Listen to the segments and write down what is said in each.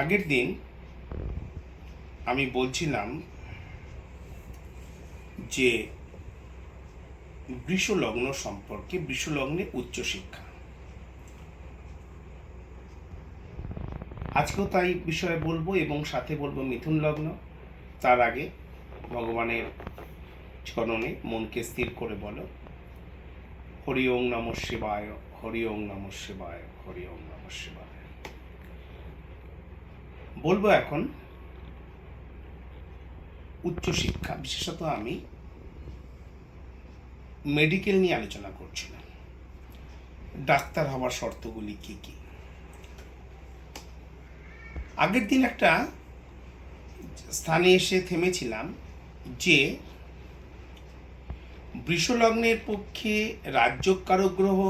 আগের দিন আমি বলছিলাম যে বৃষলগ্ন সম্পর্কে বৃষলগ্নে উচ্চশিক্ষা। আজকেও তাই বিষয়ে বলব এবং সাথে বলব মিথুন লগ্ন তার আগে ভগবানের চরণে মনকে স্থির করে বলো। হরি ওং নম শিবায়, হরি ওং নম শিবায়, হরি ওং নম শিবায়। বলব এখন উচ্চশিক্ষা, বিশেষত আমি মেডিকেল নিয়ে আলোচনা করছিলাম ডাক্তার হওয়ার শর্তগুলি কি কি? আগের দিন একটা স্থানে এসে থেমেছিলাম যে বৃষলগ্নের পক্ষে রাজ্যকারক গ্রহ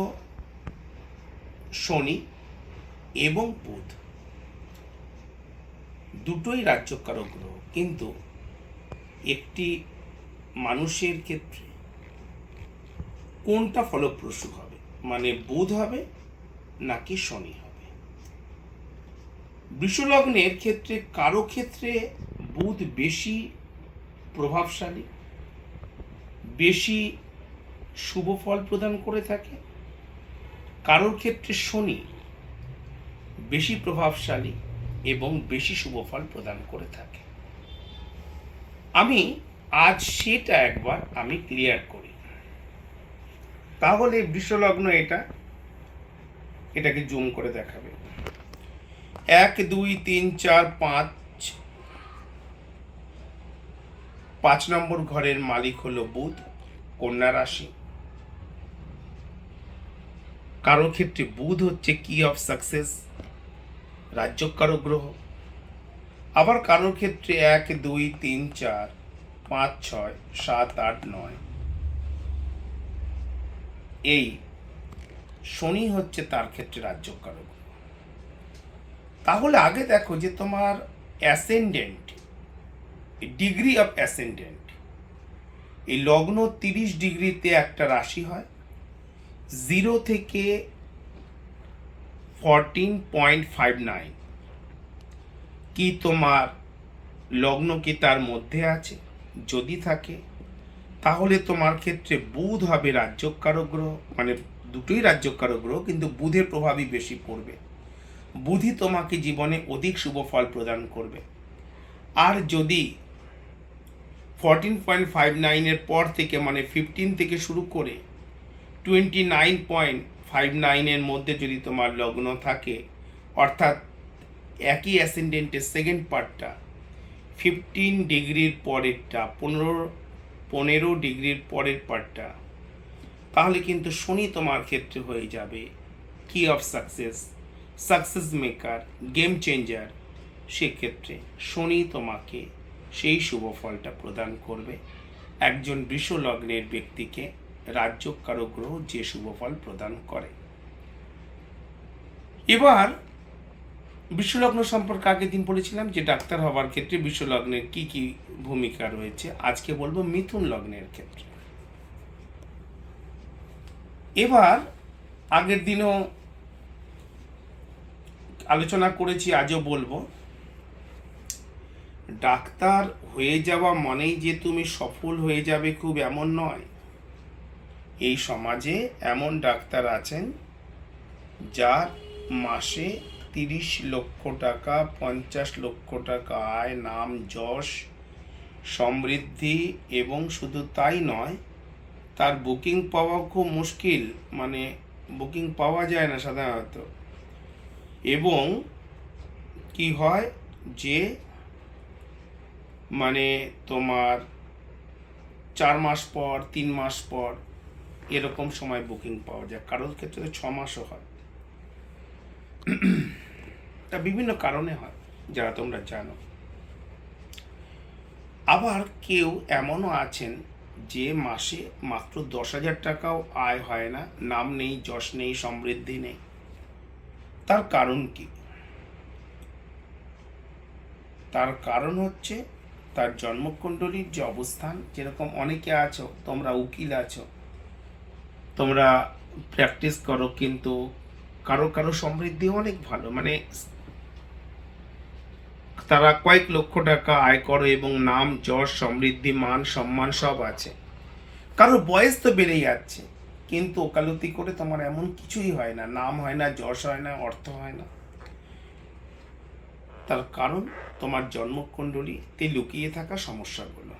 শনি এবং বুধ দুটোই রাজ্যকারক গ্রহ, কিন্তু একটি মানুষের ক্ষেত্রে কোনটা ফলপ্রসূ হবে? মানে বুধ হবে নাকি শনি হবে? বৃষলগ্নের ক্ষেত্রে কারও ক্ষেত্রে বুধ বেশি প্রভাবশালী, বেশি শুভ ফল প্রদান করে থাকে। কারোর ক্ষেত্রে শনি বেশি প্রভাবশালী এবং বেশি শুভ ফল প্রদান করে থাকে। আমি আজ সেটা একবার আমি ক্লিয়ার করি। তাহলে বৃষলগ্ন এটা, এটাকে জুম করে দেখাবে। এক, দুই, তিন, চার, পাঁচ পাঁচ নম্বর ঘরের মালিক হলো বুধ, কন্যা রাশি। কারও ক্ষেত্রে বুধ হচ্ছে কি অফ সাকসেস রাজ্যকারক গ্রহ আবার কারোর ক্ষেত্রে এক, দুই, তিন, চার, পাঁচ, ছয়, সাত, আট, নয়। এই শনি হচ্ছে তার ক্ষেত্রে রাজ্যকারক গ্রহ। তাহলে আগে দেখো যে তোমার অ্যাসেন্ডেন্ট, ডিগ্রি অফ অ্যাসেন্ডেন্ট, এই লগ্ন তিরিশ ডিগ্রিতে একটা রাশি হয়। জিরো থেকে ফরটিন পয়েন্ট ফাইভ নাইন কি তোমার লগ্ন কি তার মধ্যে আছে? যদি থাকে, তাহলে তোমার ক্ষেত্রে বুধ হবে রাজ্যকারক গ্রহ মানে দুটোই রাজ্যকারক গ্রহ, কিন্তু বুধের প্রভাবই বেশি পড়বে। বুধই তোমাকে জীবনে অধিক শুভ ফল প্রদান করবে। আর যদি ফরটিন পয়েন্ট ফাইভ নাইনের পর থেকে মানে ফিফটিন থেকে শুরু করে টোয়েন্টি নাইন পয়েন্ট ফাইভ নাইনের মধ্যে যদি তোমার লগ্ন থাকে, অর্থাৎ একই অ্যাসেন্ডেন্টের সেকেন্ড পার্টটা ফিফটিন ডিগ্রির পরেরটা, পনেরো পনেরো ডিগ্রির পরের পার্টটা তাহলে কিন্তু শনি তোমার ক্ষেত্রে হয়ে যাবে কি of success success maker game changer সেক্ষেত্রে শনি তোমাকে সেই শুভ ফলটা প্রদান করবে। একজন বৃষ লগ্নের ব্যক্তিকে রাজ্যকারক গ্রহ যে শুভ ফল প্রদান করে। এবার, বিশ্বলগ্ন সম্পর্কে আগের দিন বলেছিলাম যে ডাক্তার হওয়ার ক্ষেত্রে বিশ্বলগ্নের কি কি ভূমিকা রয়েছে। আজকে বলব মিথুন লগ্নের ক্ষেত্রে। এবার, আগের দিনও আলোচনা করেছি, আজও বলব। ডাক্তার হয়ে যাওয়া মানেই যে তুমি সফল হয়ে যাবে খুব এমন নয়। এই সমাজে এমন ডাক্তার আছেন যার মাসে তিরিশ লক্ষ টাকা, পঞ্চাশ লক্ষ টাকা আয়, নাম যশ, সমৃদ্ধি এবং শুধু তাই নয়, তার বুকিং পাওয়া খুব মুশকিল। মানে বুকিং পাওয়া যায় না সাধারণত। এবং কি হয় যে মানে তোমার চার মাস পর, তিন মাস পর এরকম সময় বুকিং পাওয়া যায়। কারোর ক্ষেত্রে ছ মাসও হয়। তা বিভিন্ন কারণে হয়, যারা তোমরা জানো। আবার কেউ এমনও আছেন যে মাসে মাত্র দশ হাজার টাকাও আয় হয় না, নাম নেই, যশ নেই, সমৃদ্ধি নেই। তার কারণ কি? তার কারণ হচ্ছে তার জন্মকুণ্ডলীর যে অবস্থান, যেরকম অনেকে আছো, তোমরা উকিল আছো তোমরা প্র্যাকটিস করো, কিন্তু কারও কারও সমৃদ্ধি অনেক ভালো। মানে তারা কয়েক লক্ষ টাকা আয় করে এবং নাম, যশ, সমৃদ্ধি, মান, সম্মান সব আছে। কারও বয়স তো বেড়ে যাচ্ছে, কিন্তু ওকালতি করে তোমার এমন কিছুই হয় না। নাম হয় না, যশ হয় না, অর্থ হয় না। তার কারণ তোমার জন্মকুণ্ডলীতে লুকিয়ে থাকা সমস্যাগুলো।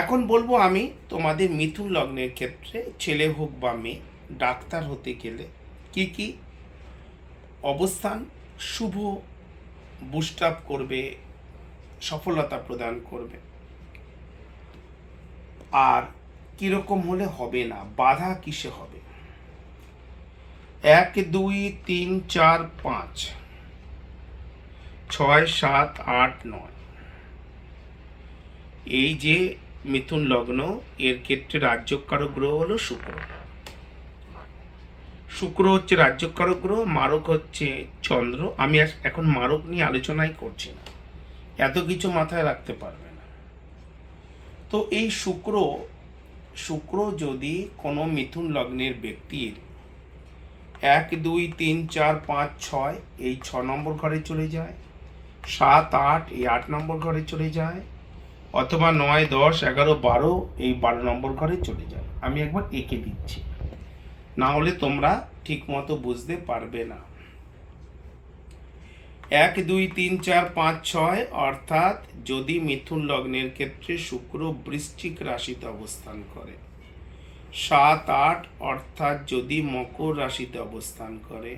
এখন বলব আমি তোমাদের মিথুন লগ্নের ক্ষেত্রে ছেলে হোক বা মেয়ে, ডাক্তার হতে গেলে কি কি অবস্থান, শুভ বুস্ট আপ করবে, সফলতা প্রদান করবে। আর কীরকম হলে হবে না, বাধা কিসে হবে? এক, দুই, তিন, চার, পাঁচ, ছয়, সাত, আট, নয়। এই যে মিথুন লগ্ন, এর ক্ষেত্রে রাজ্যকারক গ্রহ হলো শুক্র। শুক্র হচ্ছে রাজ্যকারক গ্রহ, মারক হচ্ছে চন্দ্র। আমি এখন মারক নিয়ে আলোচনাই করছি না। এত কিছু মাথায় রাখতে পারবে না। তো এই শুক্র শুক্র যদি কোনো মিথুন লগ্নের ব্যক্তির এক, দুই, তিন, চার, পাঁচ, ছয়, এই ছ নম্বর ঘরে চলে যায়, সাত, আট, এই আট নম্বর ঘরে চলে যায় অথবা নয়, দশ, এগারো, বারো এই বারো নম্বর ঘরে চলে যায় আমি একবার এঁকে দিচ্ছি। না হলে তোমরা ঠিক মতো বুঝতে পারবে না। এক, দুই, তিন, চার, পাঁচ, ছয়, অর্থাৎ যদি মিথুন লগ্নের ক্ষেত্রে শুক্র বৃশ্চিক রাশিতে অবস্থান করে। সাত, আট, অর্থাৎ যদি মকর রাশিতে অবস্থান করে।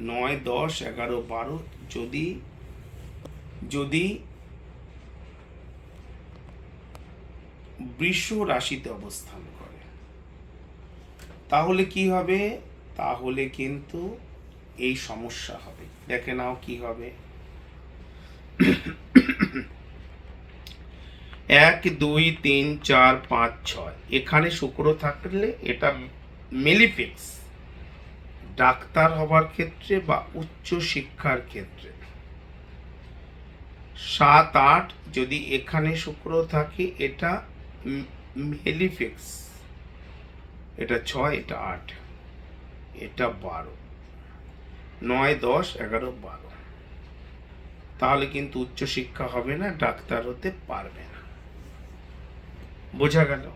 নয়, দশ, এগারো, বারো যদি যদি বৃষ রাশিতে অবস্থান করে। তাহলে কি হবে? তাহলে কিন্তু এই সমস্যা হবে। দেখে নাও কি হবে। এক, দুই, তিন, চার, পাঁচ, ছয়। এখানে শুক্র থাকলে এটা মেলিফিক্স। ডাক্তার হবার ক্ষেত্রে বা উচ্চ শিক্ষার ক্ষেত্রে। সাত, আট, যদি এখানে শুক্র থাকে, এটা মেলিফিক্স। এটা ছয়, এটা আট, এটা বারো। নয়, দশ, এগারো, বারো। তাহলে কিন্তু উচ্চশিক্ষা হবে না, ডাক্তার হতে পারবে না। বোঝা গেল?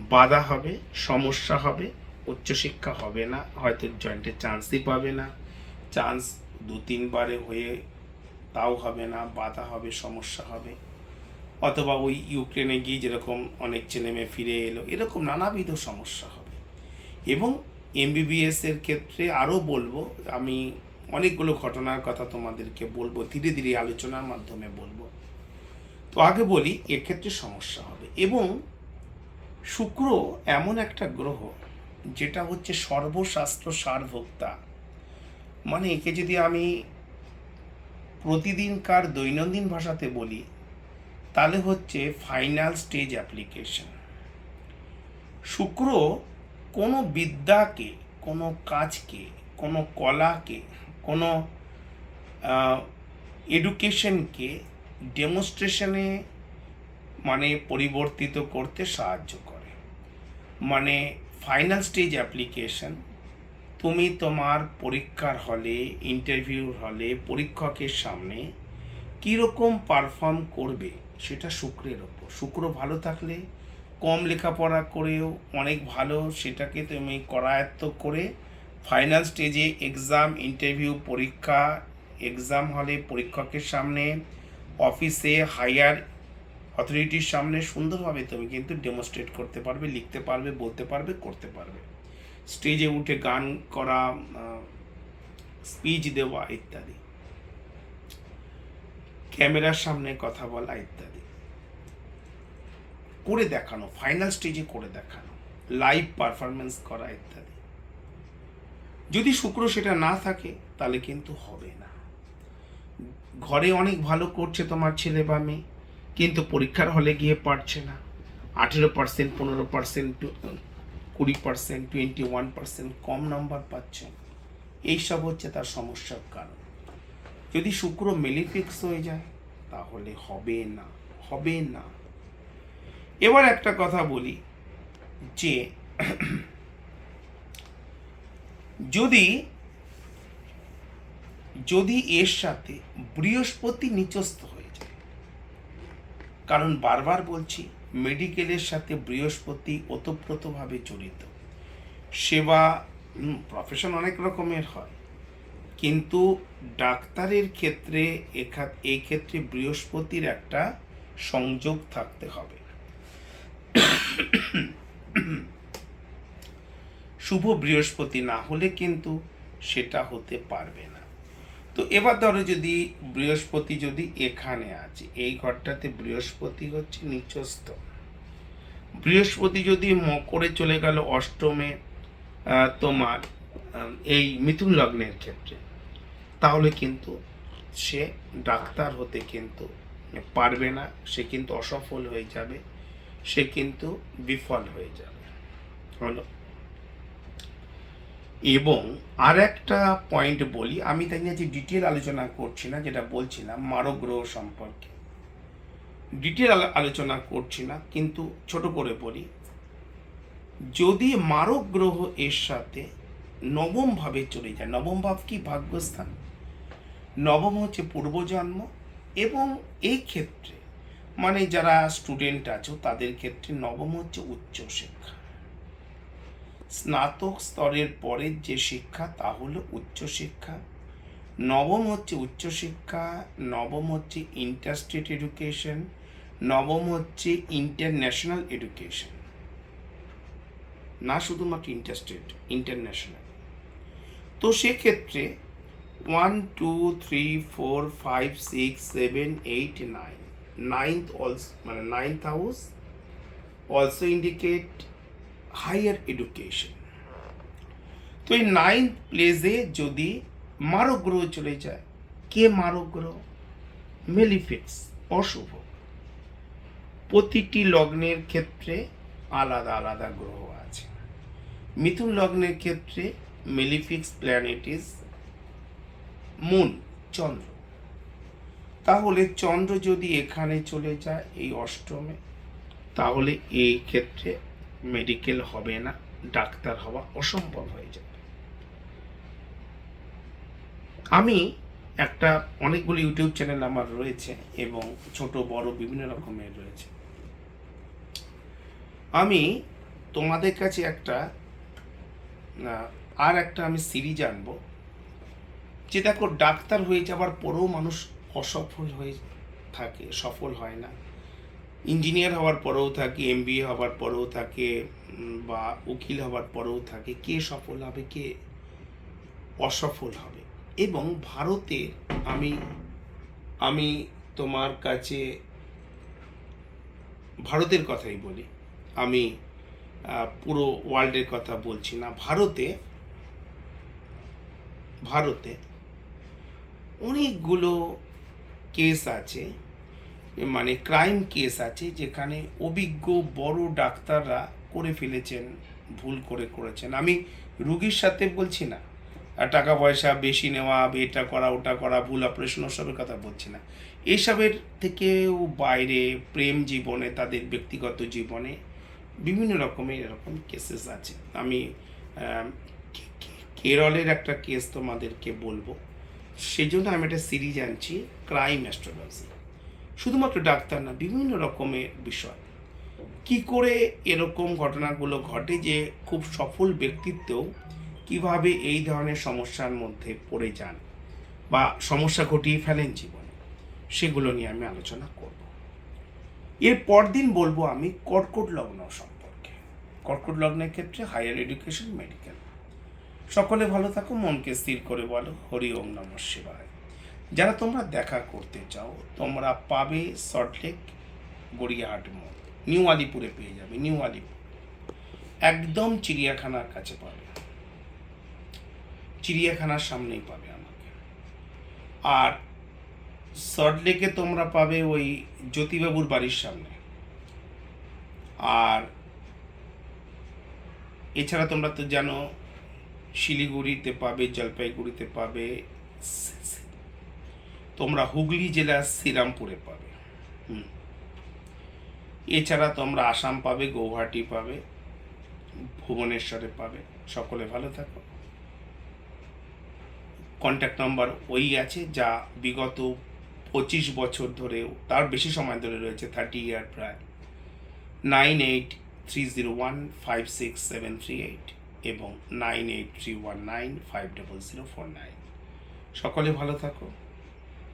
বাধা হবে, সমস্যা হবে উচ্চশিক্ষা হবে না, হয়তো জয়েন্টে চান্সই পাবে না। চান্স দু তিনবারে হয়ে তাও হবে না, বাধা হবে, সমস্যা হবে। অথবা ওই ইউক্রেনে গিয়ে যেরকম অনেক ছেলে মেয়ে ফিরে এলো, এরকম নানাবিধ সমস্যা হবে। এবং এমবিবিএস এর ক্ষেত্রে আরও বলব, আমি অনেকগুলো ঘটনার কথা তোমাদেরকে বলব, ধীরে ধীরে আলোচনার মাধ্যমে বলব। তো আগে বলি, এর ক্ষেত্রে সমস্যা হবে। এবং শুক্র এমন একটা গ্রহ, যেটা হচ্ছে সর্বশাস্ত্র সারভোক্তা। মানে একে যদি আমি প্রতিদিনকার দৈনন্দিন ভাষাতে বলি তাহলে হচ্ছে ফাইনাল স্টেজ অ্যাপ্লিকেশন শুক্র কোনো বিদ্যাকে, কোনো কাজকে, কোনো কলাকে, কোনো এডুকেশনকে ডেমনস্ট্রেশনে মানে পরিবর্তিত করতে সাহায্য করে। মানে ফাইনাল স্টেজ অ্যাপ্লিকেশন তুমি তোমার পরীক্ষার হলে ইন্টারভিউর হলে, পরীক্ষকের সামনে কীরকম পারফর্ম করবে? সেটা শুক্রের ওপর। শুক্র ভালো থাকলে, কম লেখাপড়া করেও অনেক ভালো, সেটাকে তুমি করায়ত্ত করে ফাইনাল স্টেজে এক্সাম ইন্টারভিউ পরীক্ষা এক্সাম হলে পরীক্ষকের সামনে অফিসে হায়ার অথরিটির সামনে সুন্দরভাবে তুমি কিন্তু ডেমনস্ট্রেট করতে পারবে, লিখতে পারবে, বলতে পারবে, করতে পারবে। স্টেজে উঠে গান করা স্পিচ দেওয়া, ইত্যাদি। ক্যামেরার সামনে কথা বলা ইত্যাদি। করে দেখানো ফাইনাল স্টেজে করে দেখানো লাইভ পারফরমেন্স করা ইত্যাদি। যদি শুক্র সেটা না থাকে, তাহলে কিন্তু হবে না। ঘরে অনেক ভালো করছে তোমার ছেলে বা মেয়ে, কিন্তু পরীক্ষার হলে গিয়ে পারছে না। আঠেরো পার্সেন্ট পনেরো পার্সেন্ট কুড়ি পার্সেন্ট টোয়েন্টি ওয়ান পার্সেন্ট কম নাম্বার পাচ্ছে এইসব হচ্ছে তার সমস্যার কারণ। যদি শুক্র মেলিফিক্স হয়ে যায়, তাহলে হবে না হবে না। এবার একটা কথা বলি, যে যদি যদি এর সাথে বৃহস্পতি নিচস্থ হয়ে যায়, কারণ বারবার বলছি, মেডিকেলের সাথে বৃহস্পতি ওতপ্রোতভাবে জড়িত। সেবা প্রফেশন অনেক রকমের হয়। কিন্তু ডাক্তারের ক্ষেত্রে এই ক্ষেত্রে বৃহস্পতির একটা সংযোগ থাকতে হবে। শুভ বৃহস্পতি না হলে কিন্তু সেটা হতে পারবে না। তো এবার ধরো যদি বৃহস্পতি যদি এখানে আছে, এই ঘরটাতে বৃহস্পতি হচ্ছে নিচস্থ। বৃহস্পতি যদি মকরে চলে গেল অষ্টমে তোমার এই মিথুন লগ্নের ক্ষেত্রে তাহলে কিন্তু সে ডাক্তার হতে কিন্তু পারবে না, সে কিন্তু অসফল হয়ে যাবে, সে কিন্তু বিফল হয়ে যাবে। হলো। এবং আর একটা পয়েন্ট বলি, আমি তাই যে ডিটেল আলোচনা করছি না, যেটা বলছিলাম মারক গ্রহ সম্পর্কে। ডিটেল আলোচনা করছি না, কিন্তু ছোট করে বলি, যদি মারক গ্রহ এর সাথে নবম ভাবে চলে যায়, নবম ভাব কি ভাগ্যস্থান? নবম হচ্ছে পূর্বজন্ম এবং এই ক্ষেত্রে মানে যারা স্টুডেন্ট আছো, তাদের ক্ষেত্রে নবম হচ্ছে উচ্চশিক্ষা স্নাতক স্তরের পরের যে শিক্ষা, তা হলো উচ্চশিক্ষা নবম হচ্ছে উচ্চশিক্ষা নবম হচ্ছে ইন্টারস্টেট এডুকেশন নবম হচ্ছে ইন্টারন্যাশনাল এডুকেশন না শুধুমাত্র ইন্টারস্টেট ইন্টারন্যাশনাল তো সেক্ষেত্রে one two three four five six seven eight nine ninth also মানে ninth house also indicate higher education তো এই নাইন্থ প্লেসে যদি মারক গ্রহ চলে যায়, কে মারক গ্রহ মেলিফিক্স অশুভ। প্রতিটি লগ্নের ক্ষেত্রে আলাদা আলাদা গ্রহ আছে। মিথুন লগ্নের ক্ষেত্রে মেলিফিক্স প্ল্যানেট ইজ মুন, চন্দ্র। তাহলে চন্দ্র যদি এখানে চলে যায় এই অষ্টমে, তাহলে এই ক্ষেত্রে মেডিকেল হবে না, ডাক্তার হওয়া অসম্ভব হয়ে যাবে। আমি একটা অনেকগুলো ইউটিউব চ্যানেল আমার রয়েছে এবং ছোট, বড় বিভিন্ন রকমের রয়েছে। আমি তোমাদের কাছে একটা আর একটা আমি সিরিজ আনব। যে দেখো ডাক্তার হয়ে যাওয়ার পরেও মানুষ অসফল হয়ে থাকে, সফল হয় না। ইঞ্জিনিয়ার হওয়ার পরেও থাকে এমবিএ হওয়ার পরেও থাকে বা উকিল হওয়ার পরেও থাকে, কে সফল হবে, কে অসফল হবে। এবং ভারতে আমি আমি তোমার কাছে ভারতের কথাই বলি। আমি পুরো ওয়ার্ল্ডের কথা বলছি না। ভারতে ভারতে অনেকগুলো কেস আছে মানে ক্রাইম কেস আছে, যেখানে অভিজ্ঞ বড় ডাক্তাররা করে ফেলেছেন, ভুল করে করেছেন। আমি রুগীর সাথে বলছি না টাকা পয়সা বেশি নেওয়া, এটা করা, ওটা করা, ভুল অপারেশন ওসবের কথা বলছি না। এইসবের থেকেও বাইরে প্রেম জীবনে, তাদের ব্যক্তিগত জীবনে বিভিন্ন রকমের এরকম কেসেস আছে। আমি কেরলের একটা কেস তোমাদেরকে বলব। সেই জন্য আমি একটা সিরিজ আনছি ক্রাইম অ্যাস্ট্রোলজি শুধুমাত্র ডাক্তার না, বিভিন্ন রকমের বিষয়। কি করে এরকম ঘটনাগুলো ঘটে যে খুব সফল ব্যক্তিত্বও কীভাবে এই ধরনের সমস্যার মধ্যে পড়ে যান বা সমস্যা ঘটিয়ে ফেলেন জীবনে, সেগুলো নিয়ে আমি আলোচনা করব। এর পরদিন বলব আমি কর্কট লগ্ন সম্পর্কে। কর্কট লগ্নের ক্ষেত্রে হায়ার এডুকেশন মেডিকেল সকলে ভালো থাকো, মনকে স্থির করে বলো, হরি ওম নম শিবায়। যারা তোমরা দেখা করতে চাও, তোমরা পাবে সল্টলেক গড়িয়াহাট মোড়। নিউ আলিপুরে পেয়ে যাবে, নিউ আলিপুর। একদম চিড়িয়াখানার কাছে পাবে। চিড়িয়াখানার সামনেই পাবে আমাকে। আর সল্টলেকে তোমরা পাবে ওই জ্যোতিবাবুর বাড়ির সামনে। আর এছাড়া তোমরা তো জানো শিলিগুড়িতে পাবে, জলপাইগুড়িতে পাবে, তোমরা হুগলি জেলার শ্রীরামপুরে পাবে। এছাড়া তোমরা আসাম পাবে, গৌহাটি পাবে, ভুবনেশ্বরে পাবে। সকলে ভালো থাকো। কন্ট্যাক্ট নাম্বার ওই আছে, যা বিগত পঁচিশ বছর ধরেও তার বেশি সময় ধরে রয়েছে থার্টি ইয়ার প্রায়। Nine eight three zero one five six seven three eight এবং nine eight three one nine five double zero four nine. সকলে ভালো থাকো।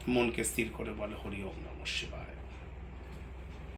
মনকে স্থির করে বলো, হরি ওম নম শিবায়।